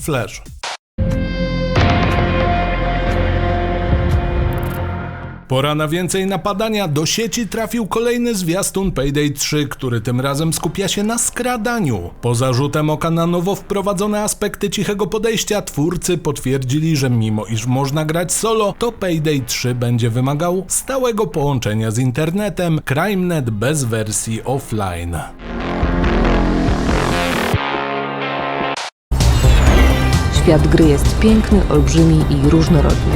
Flash. Pora na więcej napadania. Do sieci trafił kolejny zwiastun Payday 3, który tym razem skupia się na skradaniu. Po zarzutem oka na nowo wprowadzone aspekty cichego podejścia, twórcy potwierdzili, że mimo iż można grać solo, to Payday 3 będzie wymagał stałego połączenia z internetem, CrimeNet bez wersji offline. Świat gry jest piękny, olbrzymi i różnorodny.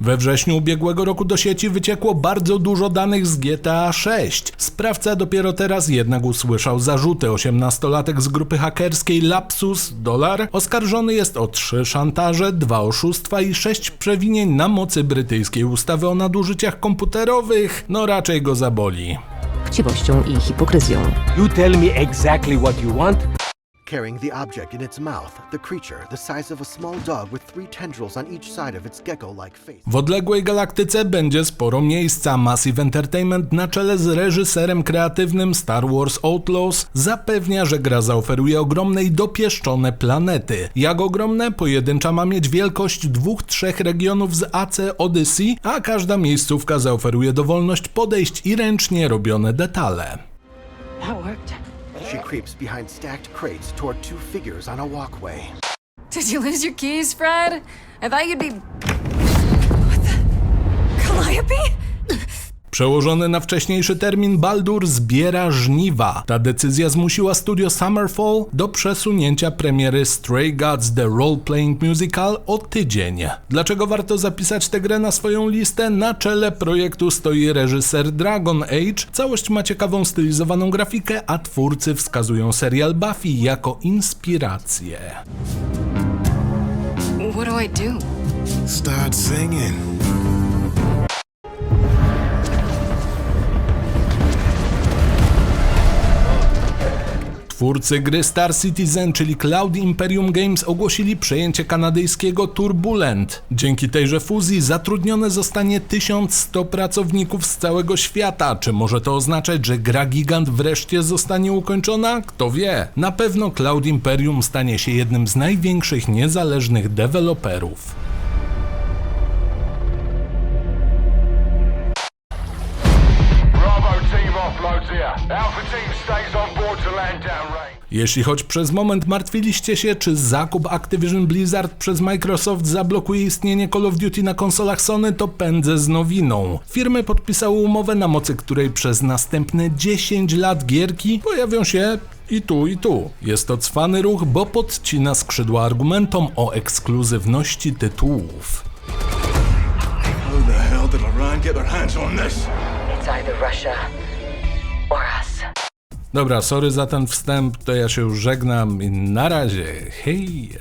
We wrześniu ubiegłego roku do sieci wyciekło bardzo dużo danych z GTA 6. Sprawca dopiero teraz jednak usłyszał zarzuty. 18-latek z grupy hakerskiej Lapsus Dollar oskarżony jest o trzy szantaże, dwa oszustwa i sześć przewinień na mocy brytyjskiej ustawy o nadużyciach komputerowych. No raczej go zaboli. Chciwością i hipokryzją. You tell me exactly what you want, Carrying the object in its mouth, the creature, the size of a small dog with three tendrils on each side of its gecko like face. W odległej galaktyce będzie sporo miejsca. Massive Entertainment na czele z reżyserem kreatywnym Star Wars Outlaws zapewnia, że gra zaoferuje ogromne i dopieszczone planety. Jak ogromne? Pojedyncza ma mieć wielkość dwóch, trzech regionów z AC Odyssey, a każda miejscówka zaoferuje dowolność podejść i ręcznie robione detale. That worked. She creeps behind stacked crates toward two figures on a walkway. Did you lose your keys, Fred? I thought you'd be. Przełożony na wcześniejszy termin Baldur zbiera żniwa. Ta decyzja zmusiła studio Summerfall do przesunięcia premiery Stray Gods The Role Playing Musical o tydzień. Dlaczego warto zapisać tę grę na swoją listę? Na czele projektu stoi reżyser Dragon Age. Całość ma ciekawą stylizowaną grafikę, a twórcy wskazują serial Buffy jako inspirację. What do I do? Start singing. Twórcy gry Star Citizen, czyli Cloud Imperium Games, ogłosili przejęcie kanadyjskiego Turbulent. Dzięki tejże fuzji zatrudnione zostanie 1100 pracowników z całego świata. Czy może to oznaczać, że gra gigant wreszcie zostanie ukończona? Kto wie? Na pewno Cloud Imperium stanie się jednym z największych niezależnych deweloperów. Jeśli choć przez moment martwiliście się, czy zakup Activision Blizzard przez Microsoft zablokuje istnienie Call of Duty na konsolach Sony, to pędzę z nowiną. Firmy podpisały umowę, na mocy której przez następne 10 lat gierki pojawią się i tu, i tu. Jest to cwany ruch, bo podcina skrzydła argumentom o ekskluzywności tytułów. How the hell did Iran get their hands on this? It's either Russia or us. Dobra, sorry za ten wstęp, to ja się już żegnam i na razie. Hej!